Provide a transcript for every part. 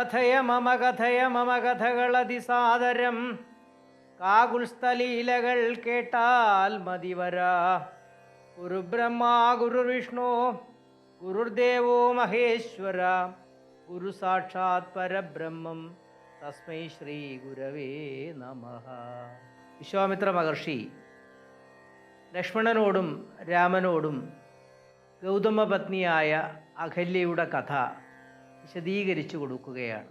കഥയ മമ കഥയ മമ കഥകളതിസാദരം കാകുൽസ്ഥലീലകൾ കേട്ടാൽ മതിവരാ ഗുരുബ്രഹ്മ ഗുരുവിഷ്ണു ഗുരുദേവോ മഹേശ്വര. ഗുരു സാക്ഷാത് പരബ്രഹ്മം. തസ്മൈ ശ്രീ ഗുരവേ നമ. വിശ്വാമിത്ര മഹർഷി ലക്ഷ്മണനോടും രാമനോടും ഗൗതമ പത്നിയായ അഹല്യയുടെ കഥ വിശദീകരിച്ചു കൊടുക്കുകയാണ്.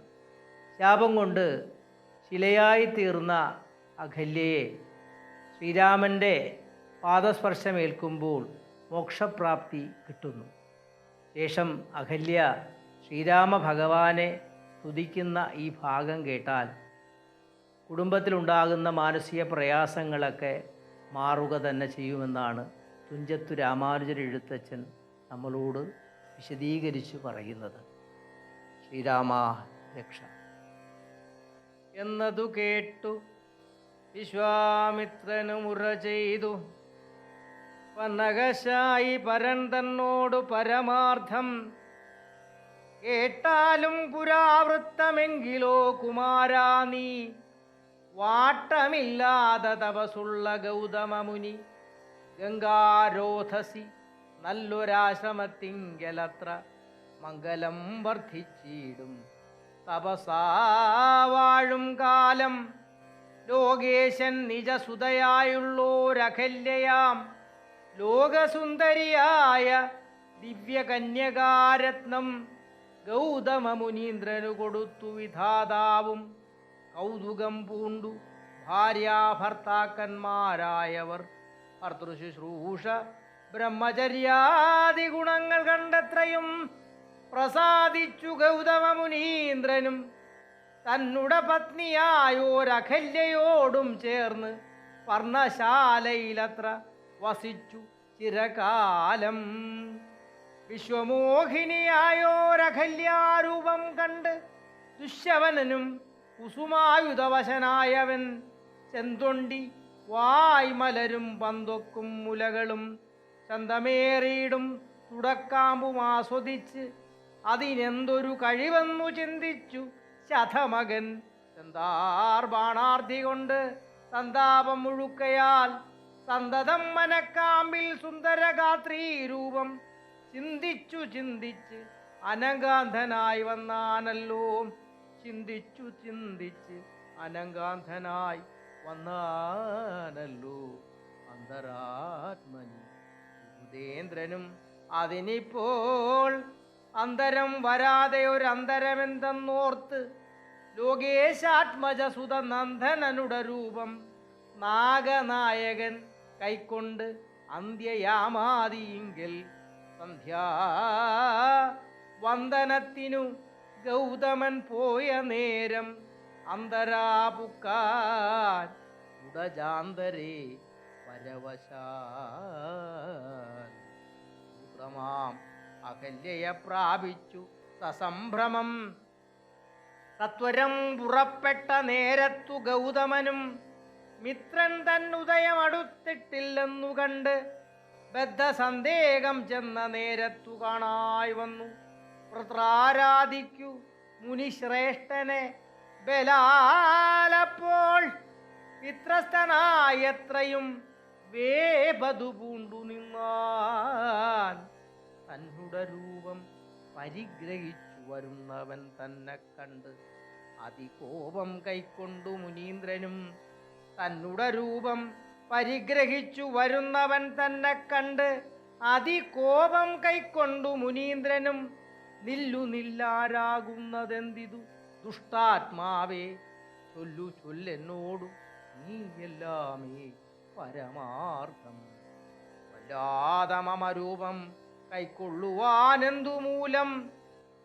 ശാപം കൊണ്ട് ശിലയായി തീർന്ന അഖല്യയെ ശ്രീരാമന്റെ പാദസ്പർശമേൽക്കുമ്പോൾ മോക്ഷപ്രാപ്തി കിട്ടുന്നു. ശേഷം അഖല്യ ശ്രീരാമ ഭഗവാനെ സ്തുതിക്കുന്ന ഈ ഭാഗം കേട്ടാൽ കുടുംബത്തിലുണ്ടാകുന്ന മാനസിക പ്രയാസങ്ങളൊക്കെ മാറുക തന്നെ ചെയ്യുമെന്നാണ് തുഞ്ചത്തു രാമാനുജൻ എഴുത്തച്ഛൻ നമ്മളോട് വിശദീകരിച്ചു പറയുന്നത്. ശ്രീരാമ രക്ഷ. എന്നതു കേട്ടു വിശ്വാമിത്രനു മുറ ചെയ്തു. പന്നകശായി പരൻ തന്നോടു പരമാർത്ഥം കേട്ടാലും പുരാവൃത്തമെങ്കിലോ കുമാരാ നീ. വാട്ടമില്ലാതെ തപസുള്ള ഗൗതമമുനി. ഗംഗാരോധസി നല്ലൊരാശ്രമത്തിങ്കലത്ര. മംഗലം വർദ്ധിച്ചിടും തപസാവാഴും കാലം. ലോകേശൻ നിജസുതയായുള്ളോരഖല്യയാം. ലോകസുന്ദരിയായ ദിവ്യകന്യകാരത്നം ഗൗതമ മുനീന്ദ്രനു കൊടുത്തു വിധാതാവും. കൗതുകം പൂണ്ടു ഭാര്യാഭർത്താക്കന്മാരായവർ. ഭർത്തൃശുശ്രൂഷ ബ്രഹ്മചര്യാദി ഗുണങ്ങൾ കണ്ടെത്രയും പ്രസാദിച്ചു ഗൗതമ മുനീന്ദ്രനും തന്നുട പത്നിയായോരഖല്യയോടും ചേർന്ന് പർണശാലയിലത്ര വസിച്ചു ചിരകാലം. വിശ്വമോഹിനിയായോരഖല്യാരൂപം കണ്ട് ദുഷ്യവനനും കുസുമായുധവശനായവൻ ചെന്തൊണ്ടി വായ്മലരും പന്തൊക്കും മുലകളും ചന്തമേറിയിടും തുടക്കാമ്പും ആസ്വദിച്ച് അതിനെന്തൊരു കഴിവെന്നു ചിന്തിച്ചു ശതമകൻ ചന്താർ ബാണാർത്ഥി കൊണ്ട് സന്താപം മുഴുക്കയാൽ സന്തതം മനക്കാമ്പിൽ സുന്ദരഗാത്രീ രൂപം. ചിന്തിച്ചു ചിന്തിച്ച് അനങ്കാന്ധനായി വന്നാനല്ലോ. ചിന്തിച്ചു ചിന്തിച്ച് അനങ്കാന്ധനായി വന്നാനല്ലോ. അന്തരാത്മനി. ഭൂതേന്ദ്രനും അതിനിപ്പോൾ അന്തരം വരാതെ ഒരു അന്തരമെന്തെന്നോർത്ത് ലോകേശാത്മജസുത നന്ദനനുടെ രൂപം നാഗനായകൻ കൈക്കൊണ്ട് അന്ത്യയാമാതിയെങ്കിൽ സന്ധ്യാ വന്ദനത്തിനു ഗൗതമൻ പോയ നേരം അന്തരാപുക്കാൻ ഉടജാന്തരേ പരവശാൽ. അകല്യയെ പ്രാപിച്ചു സസംഭ്രമം. സത്വരം പുറപ്പെട്ട നേരത്തു ഗൗതമനും മിത്രൻ തന്നുദയം അടുത്തിട്ടില്ലെന്നു കണ്ട് ബദ്ധസന്ദേഹം ചെന്ന നേരത്തു കാണായി വന്നു. വൃത്രാരാധിക്കു മുനിശ്രേഷ്ഠനെ ബലാലപ്പോൾ പിത്രസ്ഥനായത്രയും വേപതു പൂണ്ടു നിന്നാൻ. തന്നുടെ രൂപം പരിഗ്രഹിച്ചു വരുന്നവൻ തന്നെ കണ്ട് അതികോപം കൈക്കൊണ്ടു മുനീന്ദ്രനും തന്നുടരൂപം പരിഗ്രഹിച്ചു വരുന്നവൻ തന്നെ കണ്ട് അതികോപം കൈക്കൊണ്ടു മുനീന്ദ്രനും നില്ലു നില്ലാരാകുന്നതെന്തിതു? ദുഷ്ടാത്മാവേ ചൊല്ലു ചൊല്ലെന്നോടു നീ എല്ലാമേ പരമാർത്ഥം. വല്ലാതമരൂപം കൈക്കൊള്ളുവാനെന്തു മൂലം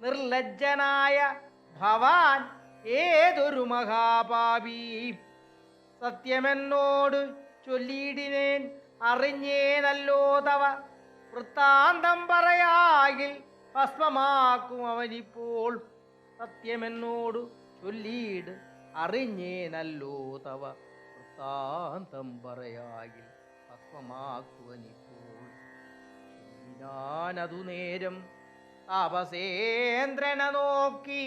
നിർലജ്ജനായ ഭവാൻ ഏതൊരു മഹാപാപി? സത്യമെന്നോട് ചൊല്ലിയിടിനേൻ അറിഞ്ഞേനല്ലോ തവ. വൃത്താന്തം പറയാകിൽ ഭസ്മമാക്കും അവനിപ്പോൾ. സത്യമെന്നോട് ചൊല്ലിയിട് അറിഞ്ഞേനല്ലോ തവ. വൃത്താന്തം പറയാകിൽ ഭസ്മമാക്കുവനിപ്പോൾ ഞാനതു നേരം താപസേന്ദ്രനെ നോക്കി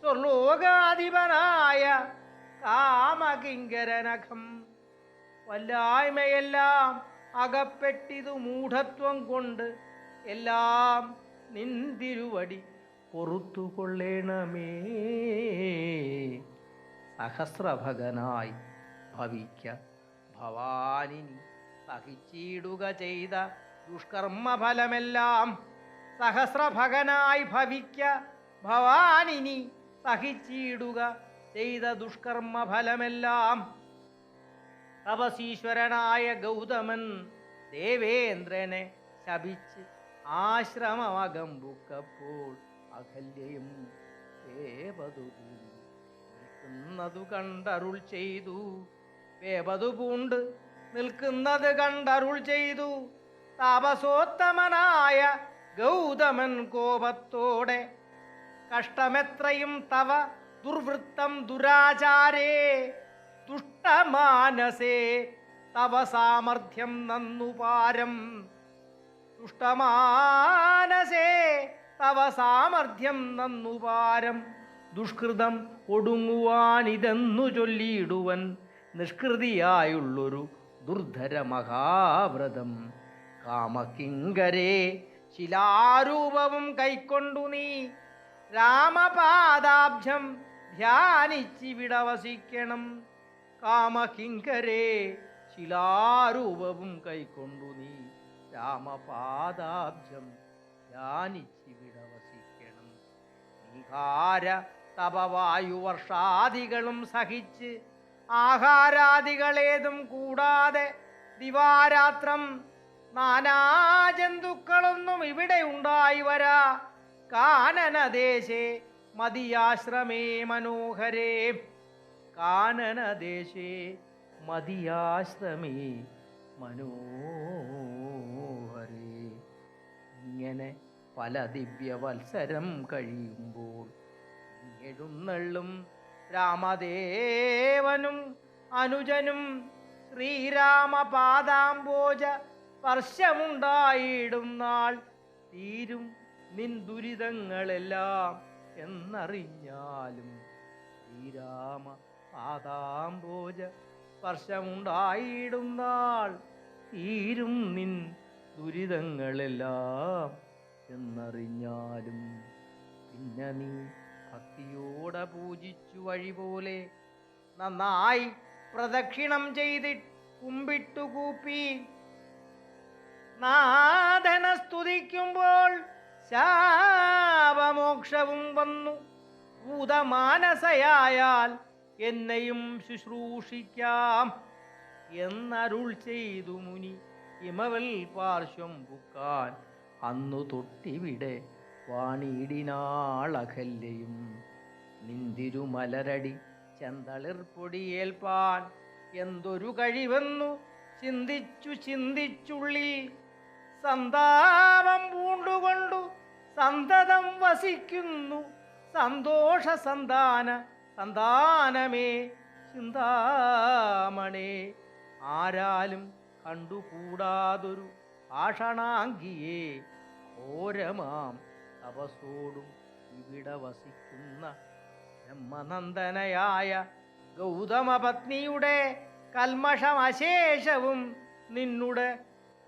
സ്വർലോകാധിപനായ കാമകിങ്കരനഖം. വല്ലായ്മയെല്ലാം അകപ്പെട്ടിതു മൂഢത്വം കൊണ്ട് എല്ലാം നിന്തിരുവടി പൊറത്തുകൊള്ളേണമേ. സഹസ്രഭകനായി ഭവിക്ക ഭവാനിനി സഹിച്ചിടുക ചെയ്ത ദുഷ്കർമ്മഫലമെല്ലാം സഹസ്രഭകനായി ഭവിക്ക. ഭവാനിനി സഹിച്ചിടുക ചെയ്ത ദുഷ്കർമ്മഫലമെല്ലാം. തപസീശ്വരനായ ഗൗതമൻ ദേവേന്ദ്രനെ ശപിച്ച് ആശ്രമമകമ്പുക്കപ്പോൾ വേപതു പൂണ്ടു നിൽക്കുന്നതു കണ്ടരുൾ ചെയ്തു. വേപതു പൂണ്ട് നിൽക്കുന്നത് കണ്ടരുൾ ചെയ്തു. താപസോത്തമനായ ഗൗതമൻ കോപത്തോടെ കഷ്ടമെത്രയും തവ ദുർവൃത്തം ദുരാചാരേ ദുഷ്ടമാനസേ തവ സാമർഥ്യം നന്നു പാരം. ദുഷ്ടമാനസേ തവ സാമർഥ്യം നന്നു പാരം. ദുഷ്കൃതം ഒടുങ്ങുവാനിതെന്നു ചൊല്ലിയിടുവൻ നിഷ്കൃതിയായുള്ളൊരു ദുർധര മഹാവ്രതം കാമകിങ്കരേ ശിലാരൂപവും കൈക്കൊണ്ടു നീ. രാമപാദാബ്ജം ധ്യാനിച്ചിവിടവസിക്കണം. കാമകിങ്കരേ ശിലാരൂപവും കൈക്കൊണ്ടു നീ. രാമപാദാബ്ജം ധ്യാനിച്ചിവിടവസിക്കണം. വസിക്കണം തപവായു തപവായുവർഷാദികളും സഹിച്ച് ആഹാരാദികളേതും കൂടാതെ ദിവാരാത്രം നാനാജന്തുക്കളൊന്നും ഇവിടെ ഉണ്ടായി വരാ. കാനനദേശേ മതിയാശ്രമേ മനോഹരേ. കാനനദേശേ മതിയാശ്രമേ മനോഹരേ. ഇങ്ങനെ പല ദിവ്യവത്സരം കഴിയുമ്പോൾ എഴുന്നള്ളും രാമദേവനും അനുജനും ശ്രീരാമപാദാംബോജ സ്പർശമുണ്ടായിടും നാൾ തീരും നിൻ ദുരിതങ്ങളെല്ലാം എന്നറിഞ്ഞാലും ശ്രീരാമ പാതാംബോജ സ്പർശമുണ്ടായിടും നാൾ തീരും നിൻ ദുരിതങ്ങളെല്ലാം എന്നറിഞ്ഞാലും. പിന്നെ നീ ഭക്തിയോടെ പൂജിച്ചു വഴി പോലെ നന്നായി പ്രദക്ഷിണം ചെയ്തിട്ട് കുമ്പിട്ടു കൂപ്പി നാഥന സ്തുതിക്കുമ്പോൾ ശാപമോക്ഷവും വന്നു. ഭൂതമാനസയായാൽ എന്നെയും ശുശ്രൂഷിക്കാം എന്നരുൾ ചെയ്തു മുനി. ഇമവൽ പാർശ്വം പുക്കാൻ അന്നു തൊട്ടിവിടെ വാണിയിടിനാളകല്ലയും നിന്തിരുമലരടി ചെന്തളിർപ്പൊടിയേൽപ്പാൻ എന്തൊരു കഴിവെന്നു ചിന്തിച്ചു ചിന്തിച്ചുള്ളിൽ സന്താപം പൂണ്ടുകൊണ്ടു സന്തതം വസിക്കുന്നു. സന്തോഷ സന്താന സന്താനമേ ചിന്താമണേ. ആരാലും കണ്ടുകൂടാതൊരു ആഷണാങ്കിയെ ഘോരമാം തപസോടും ഇവിടെ വസിക്കുന്ന ബ്രഹ്മനന്ദനയായ ഗൗതമപത്നിയുടെ കൽമഷമശേഷവും നിന്നുടെ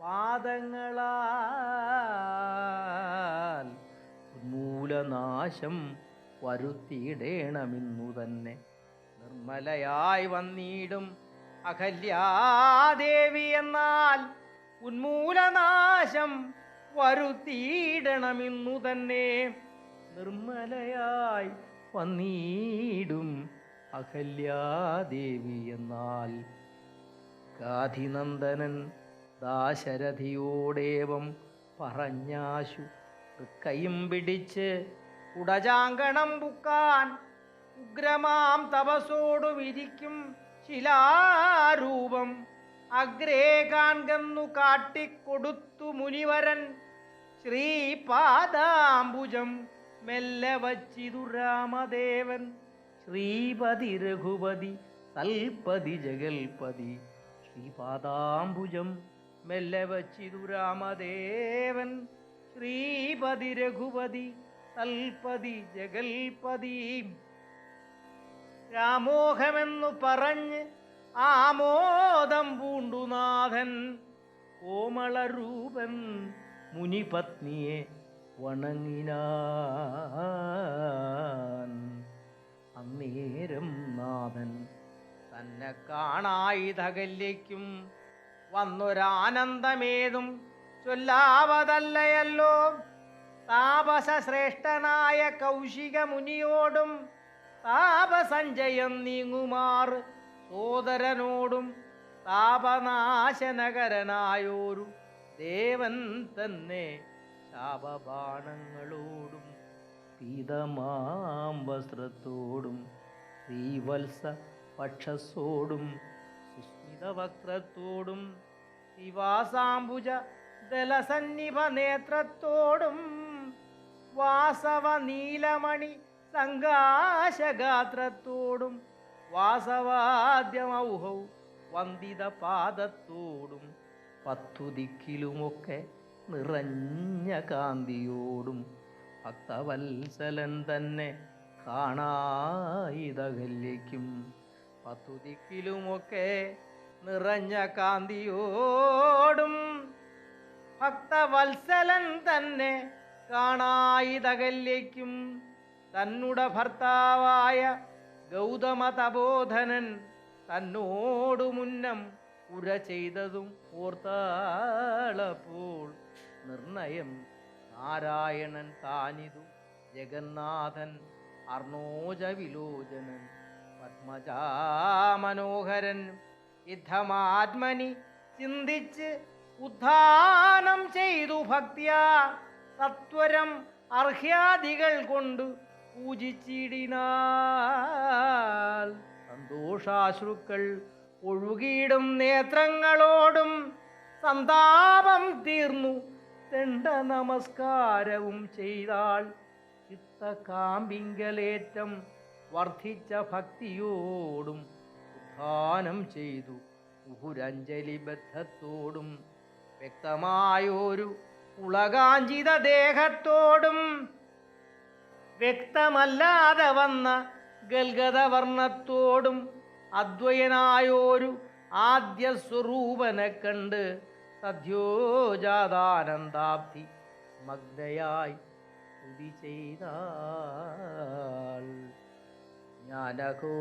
പാദങ്ങളാൽ ഉന്മൂലനാശം വരുത്തിയിടേണമെന്നു തന്നെ. നിർമ്മലയായി വന്നിടും അഹല്യാദേവി എന്നാൽ ഉന്മൂലനാശം വരുത്തിയിടണമെന്നു തന്നെ. നിർമ്മലയായി വന്നിടും അഹല്യാദേവി എന്നാൽ ഗാധിനന്ദനൻ ദാശരഥിയോടേവം പറഞ്ഞാശു. കൈയും പിടിച്ച് കുടജാങ്കണം പുക്കാൻ ഉഗ്രമാം തപസോടു വിരിക്കും ശിലാരൂപം. അഗ്രേ കാൺകന്നു കാട്ടിക്കൊടുത്തു മുനിവരൻ ശ്രീപാദാംബുജം. മെല്ലെ വച്ചിതു രാമദേവൻ ശ്രീപതി രഘുപതി സൽപതി ജഗൽപതി. ശ്രീപാദാംബുജം മെല്ലെ വച്ചിതു രാമദേവൻ. ശ്രീപതി രഘുപതി തൽപതി ജഗൽപതി. രാമോഹമെന്നു പറഞ്ഞ് ആമോദം പൂണ്ടുനാഥൻ കോമളരൂപൻ മുനിപത്നിയെ വണങ്ങിനാൻ. അന്നേരം നാഥൻ തന്നെ കാണായി തകല്യയ്ക്കും വന്നൊരാനന്ദമേതും ചൊല്ലാവതല്ലയല്ലോ. താപസശ്രേഷ്ഠനായ കൗശിക മുനിയോടും താപസഞ്ജയം നീങ്ങുമാർ സോദരനോടും താപനാശനകരനായോരു ദേവൻ തന്നെ ശാപബാണങ്ങളോടും പീതമാം വസ്ത്രത്തോടും ശ്രീവത്സ പക്ഷസോടും സുസ്മിത വക്രത്തോടും ശിവാസാംബുജ ദലസന്നിഭ നേത്രത്തോടും വാസവ നീലമണി സംഘാശഗാത്രത്തോടും വാസവാദ്യമൗഹൗ വന്ദിത പാദത്തോടും പത്തു ദിക്കിലുമൊക്കെ നിറഞ്ഞ കാന്തിയോടും ഭക്തവത്സലൻ തന്നെ കാണായിതകല്യയ്ക്കും പത്തു ദിക്കിലുമൊക്കെ നിറഞ്ഞ കാന്തിയോടും ഭക്തവത്സലൻ തന്നെ കാണായിതകല്യയ്ക്കും തന്നുട ഭർത്താവായ ഗൗതമ തബോധനൻ തന്നോടു മുന്നം ഉര ചെയ്തതും ഓർത്താളപ്പോൾ നിർണയം നാരായണൻ താനിതു. ജഗന്നാഥൻ അർണോജ വിലോചനൻ പത്മജാമനോഹരൻ യുദ്ധമാത്മനി ചിന്തിച്ച് ഉദ്ധാനം ചെയ്തു ഭക്തിയ. സത്വരം അർഹ്യാദികൾ കൊണ്ട് പൂജിച്ചിടിനാൽ. സന്തോഷാശ്രുക്കൾ ഒഴുകിയിടും നേത്രങ്ങളോടും സന്താപം തീർന്നു. തെണ്ട നമസ്കാരവും ചെയ്താൾ ചിത്തകാമ്പിങ്കലേറ്റം വർദ്ധിച്ച ഭക്തിയോടും ഉദ്ധാനം ചെയ്തു. ബദ്ധത്തോടും വ്യക്തമായൊരു ഉളകാഞ്ചിത ദേഹത്തോടും വ്യക്തമല്ലാതെ വന്ന ഗൽഗതവർണത്തോടും അദ്വയനായോരു ആദ്യ സ്വരൂപനെ കണ്ട് സദ്യോജാതാനന്ദാബ്ധി മഗ്നയായി സ്തുതി ചെയ്താൽ ഞാനകോ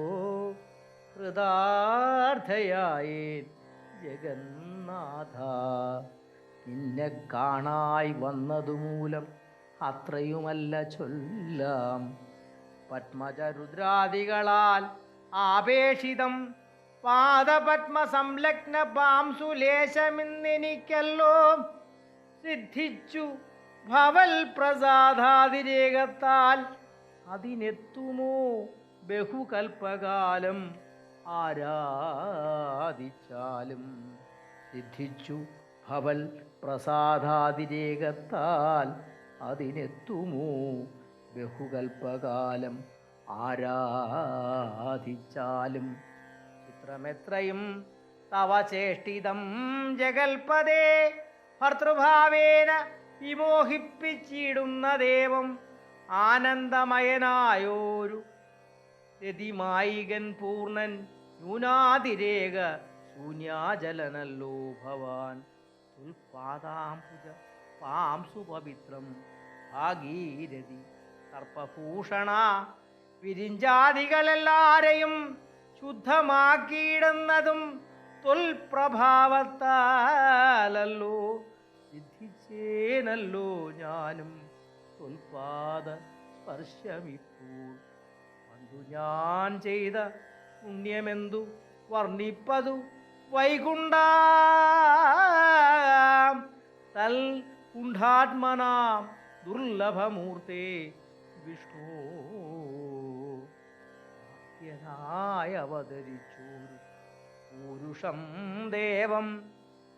കൃതാർത്ഥയായേ. ജഗന്നാഥ നിന്നെ കാണായി വന്നതുമൂലം അത്രയുമല്ല ചൊല്ലാം. പത്മജരുദ്രാദികളാൽ ആപേക്ഷിതം. പാദപത്മ സംലഗ്ന പാംസുലേശമെന്നെനിക്കല്ലോ സിദ്ധിച്ചു ഭവൽ പ്രസാദാതിരേകത്താൽ അതിനെത്തുമോ ബഹുകൽപ്പകാലം ആരാധിച്ചാലും സിദ്ധിച്ചു ഭവൽ പ്രസാദാതിരേകത്താൽ അതിനെത്തുമോ ബഹുകൽപ്പകാലം ആരാധിച്ചാലും ചിത്രമെത്രയും തവ ചേഷ്ടിതം ജഗൽപദേ ഭർത്തൃഭാവേന വിമോഹിപ്പിച്ചിടുന്ന ദേവം ആനന്ദമയനായോരു രതിമായികൻ പൂർണൻ ന്യൂനാതിരേക ശൂന്യാചലനല്ലോ ഭവാൻ. തുൽപാദാംബുജ പാംസു പവിത്രം ഭാഗീരഥി സർപ്പഭൂഷണ വിരിഞ്ചാദികളെല്ലാരെയും ശുദ്ധമാക്കിയിടുന്നതും തൊൽപ്രഭാവത്താലല്ലോ സിദ്ധിച്ചേനല്ലോ ഞാനും. തൊൽപാദ സ്പർശമിപ്പോൾ പണ്ടു ഞാൻ ചെയ്ത പുണ്യമെന്തു വർണിപ്പതു വൈകുണ്ട തൽ കുണ്ഠാത്മനാം ദുർലഭമൂർത്തേ വിഷ്ണു. ഭക്തനായി അവതരിച്ചു പുരുഷം ദേവം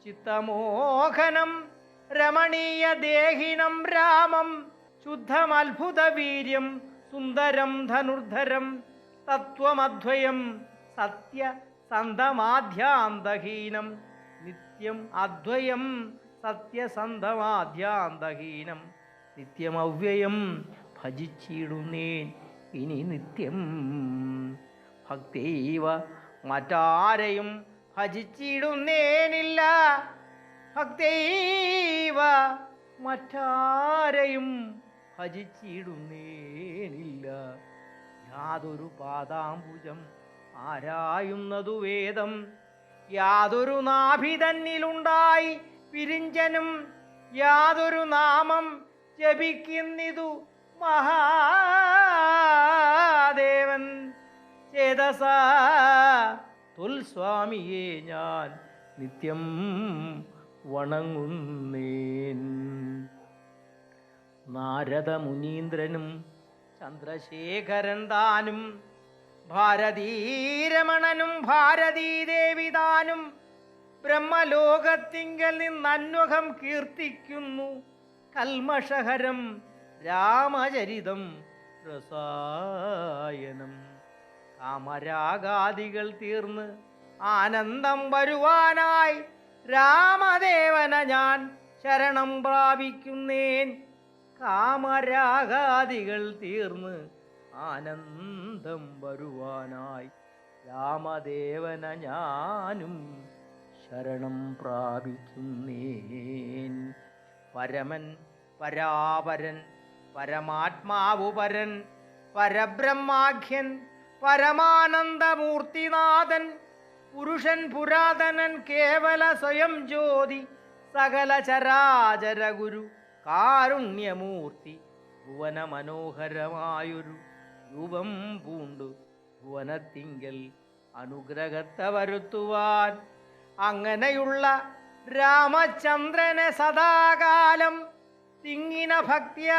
ചിത്തമോഹനം രമണീയ ദേഹിനം രാമം ശുദ്ധമത്ഭുത വീര്യം സുന്ദരം ധനുർധരം തത്വമദ്വയം സത്യ സന്ധമാധ്യാന്തഹീനം. നിത്യം അദ്വയം സത്യസന്ധമാധ്യാന്തഹീനം നിത്യം അവ്യയം ഭജിച്ചിടുന്നേൻ ഇനി നിത്യം. ഭക്തൈവ മറ്റാരെയും ഭജിച്ചിടുന്നേനില്ല. ഭക്തൈവ മറ്റാരെയും ഭജിച്ചിടുന്നേനില്ല. യാതൊരു പാദാംബുജം ആരായുന്നതു വേദം. യാതൊരു നാഭി തന്നിലുണ്ടായി യാതൊരു നാമം ജപിക്കുന്നിതു മഹാദേവൻ. ചേതസ തുൽസ്വാമിയെ ഞാൻ നിത്യം വണങ്ങുന്നേൻ. നാരദ മുനീന്ദ്രനും ചന്ദ്രശേഖരൻ താനും ഭാരതീരമണനും ഭാരതീദേവി താനും ബ്രഹ്മലോകത്തിങ്കൽ നിന്നന്വകം കീർത്തിക്കുന്നു. കൽമഷഹരം രാമചരിതം രസായനം. കാമരാഗാദികൾ തീർന്ന് ആനന്ദം വരുവാനായി രാമദേവന ഞാൻ ശരണം പ്രാപിക്കുന്നേൻ. കാമരാഗാദികൾ തീർന്ന് ആനന്ദം വരുവാനായി. രാമദേവന ഞാനും ശരണം പ്രാപിക്കുന്നേൻ. പരമൻ പരാപരൻ പരമാത്മാവുപരൻ പരബ്രഹ്മാഖ്യൻ പരമാനന്ദമൂർത്തിനാഥൻ പുരുഷൻ പുരാതനൻ കേവല സ്വയം ജ്യോതി സകല ചരാചര ഗുരു കാരുണ്യമൂർത്തി ഭുവന മനോഹരമായൊരു രൂപം പൂണ്ടു. ഭുവനത്തിങ്കൽ അനുഗ്രഹത്തെ വരുത്തുവാൻ അങ്ങനെയുള്ള രാമചന്ദ്രനെ സദാകാലം തിങ്ങിന ഭക്തിയ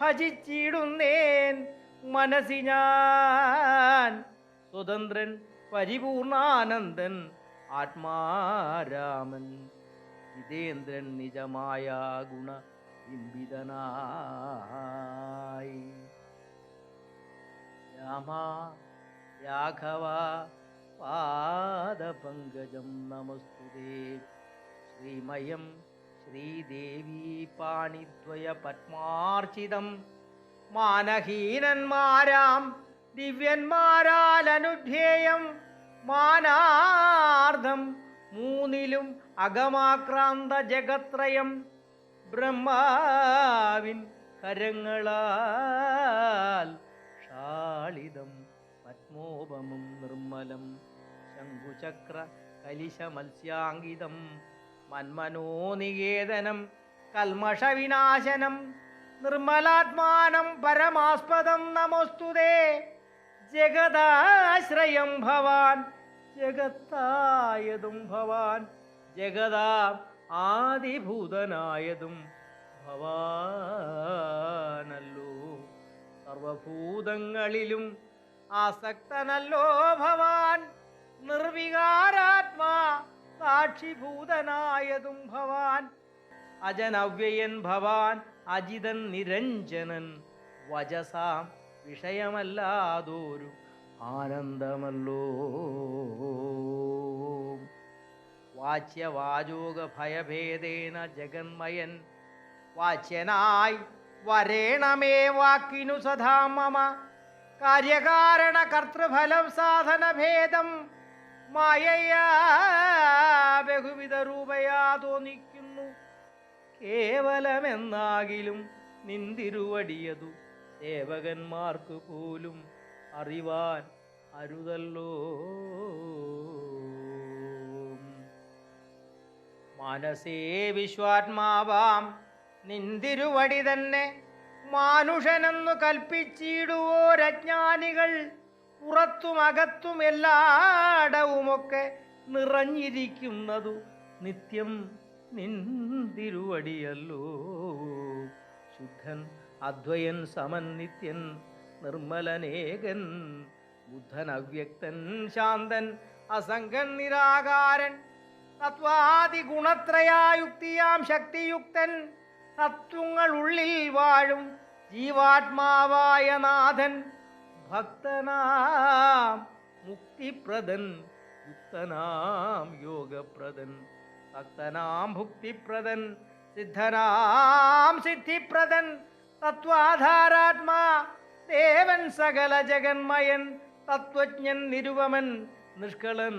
ഭജിച്ചിടുന്നേൻ മനസ്സി ഞാൻ. സ്വതന്ത്രൻ പരിപൂർണാനന്ദൻ ആത്മാരാമൻ. ജിതേന്ദ്രൻ നിജമായ ഗുണ ബിംബിതനായി രാമ രാഘവ പാദപങ്കജം നമസ്തുതേ. ശ്രീമയം ശ്രീദേവി പാണിദ്വയ പത്മാർച്ചിതം. മാനഹീനന്മാരാം ദിവ്യന്മാരാൽ അനുധ്യേയം മാനാർദ്ധം മൂന്നിലും അകമാക്രാന്ത ജഗത്രയം. ബ്രഹ്മാവിൻ കരങ്ങളാൽ ഷാളിതം പത്മോപമം നിർമ്മലം. ശംഖുചക്ര കലിശ മത്സ്യാങ്കിതം മന്മനോനികേതനം കൽമഷവിനാശനം നിർമ്മലാത്മാനം പരമാസ്പദം നമോസ്തുതേ. ജഗദാശ്രയം ഭവാൻ ജഗത്തായതും ഭവാൻ ജഗതാ ആദിഭൂതനായതും ഭവാനല്ലോ. സർവഭൂതങ്ങളിലും ആസക്തനല്ലോ ഭവാൻ. നിർവികാരാത്മാ സാക്ഷിഭൂതനായതും ഭവാൻ. അജനവ്യയൻ ഭവാൻ അജിതൻ നിരഞ്ജനൻ. വജസാം വിഷയമല്ലാതൊരു ആനന്ദമല്ലോ. വാച്യവാചോക ഭയഭേദേന ജഗന്മയൻ. വാച്യനായി വരേണമേ വാക്കിനു സദാ മമ. കാര്യകാരണ കർത്തൃഫലം സാധന ഭേദം മായയാ ബഹുവിധ രൂപയാ തോന്നിക്കുന്നു. കേവലമെന്നാകിലും നിന്തിരുവടിയതു. സേവകന്മാർക്ക് പോലും അറിവാൻ അരുതല്ലോ. മനസേ വിശ്വാത്മാവാം. നിന്തിരുവടി തന്നെ മാനുഷനെന്നു കൽപ്പിച്ചിടുവോരജ്ഞാനികൾ പുറത്തും അകത്തും എല്ലാടവുമൊക്കെ നിറഞ്ഞിരിക്കുന്നതു നിത്യം നിന്തിരുവടിയല്ലോ. ശുദ്ധൻ അദ്വയൻ സമൻ നിത്യൻ നിർമ്മലനേകൻ ബുദ്ധൻ അവ്യക്തൻ ശാന്തൻ അസംഗൻ നിരാകാരൻ തത്വാദി ഗുണത്രയായുക്തിയാം ശക്തിയുക്തൻ. തത്വങ്ങൾ ഉള്ളിൽ വാഴും ജീവാത്മാവായ നാഥൻ. ഭക്തനാം മുക്തിപ്രദൻ യുക്തനാം യോഗപ്രദൻ. ഭക്തനാം ഭുക്തിപ്രദൻ സിദ്ധനാം സിദ്ധിപ്രദൻ. തത്വാധാരാത്മാ ദേവൻ സകല ജഗന്മയൻ. തത്വജ്ഞൻ നിരുപമൻ നിഷ്കളൻ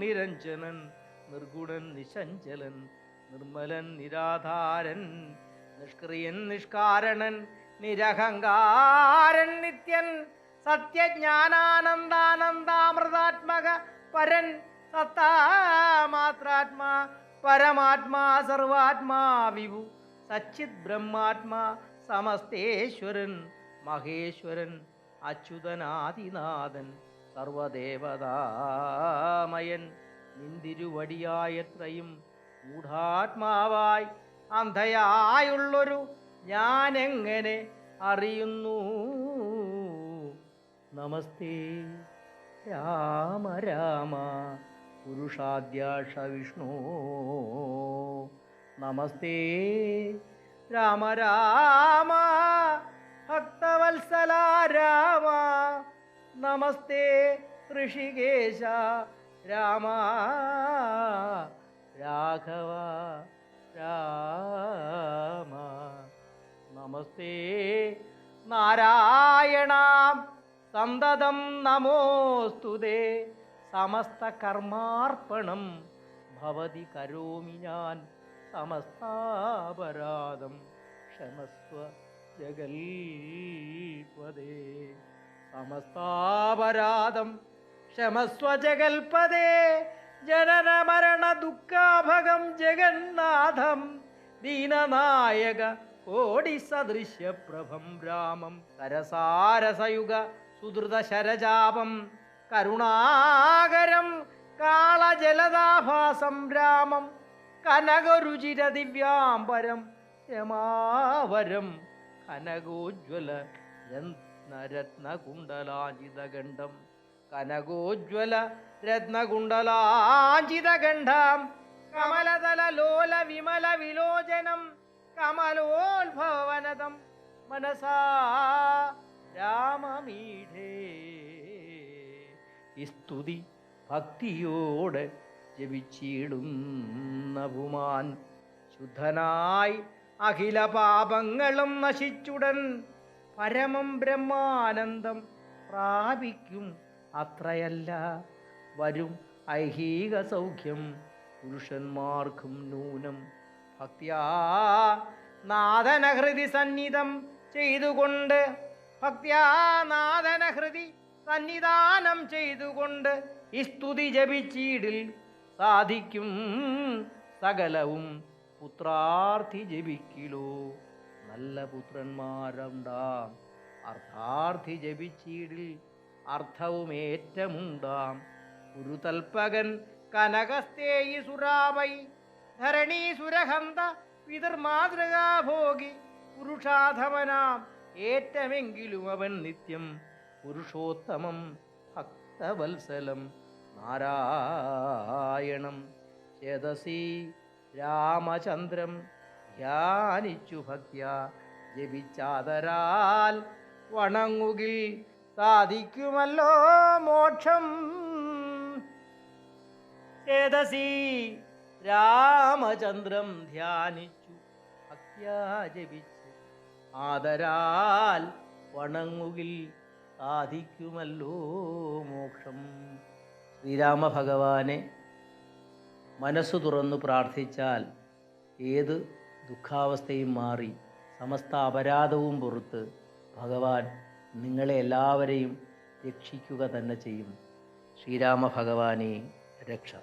നിരഞ്ജനൻ. നിർഗുണൻ നിശഞ്ചലൻ നിർമ്മലൻ നിരാധാരൻ നിഷ്ക്രിയൻ നിഷ്കാരണൻ നിരഹങ്കാരൻ നിത്യൻ സത്യജ്ഞാനാനന്ദാനന്ദാമൃതാത്മക പരൻ സത്താമാത്രാത്മാ പരമാത്മാ സർവാത്മാ വിഭു സച്ചിത് ബ്രഹ്മാത്മാ സമസ്തേശ്വരൻ മഹേശ്വരൻ അച്യുതനാദിനാഥൻ സർവദേവതാമയൻ നിന്തിരുവടിയായത്രയും ഗൂഢാത്മാവായി അന്ധയായുള്ളൊരു ഞാൻ എങ്ങനെ അറിയുന്നു? നമസ്തേ. രാമ രാമ പുരുഷാദ്യാഷ വിഷ്ണു. നമസ്തേ. രാമ രാമ ഭക്തവത്സല രാമ. നമസ്തേ ഋഷികേശ രാമ രാഘവ രാമ. നമസ്തേ. നാരായണ സന്തതം നമോസ്തുതേ. സമസ്ത കർമാർപ്പണം ഭവതി കരോമി ഞാൻ സമസ്താപരാധം ക്ഷമസ്വ ജഗൽപദേ സമസ്താപരാധം ക്ഷമസ്വ ജഗൽപദേ ജനന മരണ ദുഃഖാഭകം ജഗന്നാഥം ദീനനായക കോടി സദൃശ്യപ്രഭം രാമം കരസാരസയുഗ സുദൃത ശരജാപം കരുണാകരം കാളജലദാഭാസം രാമം കനകരുചിര ദിവ്യാംബരം രമാവരം കനകോജ്വല രത്നരത്നകുണ്ടലാഞ്ചിതഗണ്ഡം കനകോജ്വല രത്നകുണ്ടലാഞ്ചിതഗണ്ഡം കമലതല ലോല വിമല വിലോചനം കമലോത്ഭവനതം മനസാ രാമമീഠേ. ഈ സ്തുതി ഭക്തിയോടെ ജപിച്ചിടുന്ന ഭുമാൻ ശുദ്ധനായി അഖില പാപങ്ങളും നശിച്ചുടൻ പരമം ബ്രഹ്മാനന്ദം പ്രാപിക്കും അത്രയല്ല. വരും ഐഹിക സൗഖ്യം. പുരുഷന്മാർക്കും നൂനം ഭക്തിയാ നാദനഹൃതി സന്നിധം ചെയ്തുകൊണ്ട്. ഭക്തിയാ നാദനഹൃതി സന്നിധാനം ചെയ്തുകൊണ്ട് ഈ സ്തുതി ജപിച്ചീടിൽ സാധിക്കും സകലവും. പുത്രാർത്ഥി ജപിക്കിലോ. നല്ല പുത്രന്മാരുണ്ടാം. അർത്ഥാർത്ഥി ജപിച്ചീടിൽ അർത്ഥവും ഒരു ഗുരുതൽപകൻ കനകസ്തേയി സുരാവൈ ധരണീസുരഹന്ത പിതൃമാതൃകാഭോഗി പുരുഷാധമനാം ഏറ്റമെങ്കിലും അവൻ നിത്യം പുരുഷോത്തമം ഭക്തവത്സലം നാരായണം. ചേതസി രാമചന്ദ്രം ധ്യാനിച്ചു ഭക്യ ജപിച്ചാതരാൽ വണങ്ങുകിൽ സാധിക്കുമല്ലോ മോക്ഷം. ചേതസി രാമചന്ദ്രം ധ്യാനിച്ചു ഭക്യാ ആദരാൽ വണങ്ങുകിൽ സാധിക്കുമല്ലോ മോക്ഷം. ശ്രീരാമഭഗവാനെ മനസ്സു തുറന്നു പ്രാർത്ഥിച്ചാൽ ഏത് ദുഃഖാവസ്ഥയും മാറി സമസ്ത അപരാധവും പുറത്ത് ഭഗവാൻ നിങ്ങളെ എല്ലാവരെയും രക്ഷിക്കുക തന്നെ ചെയ്യും. ശ്രീരാമ ഭഗവാനെ രക്ഷ.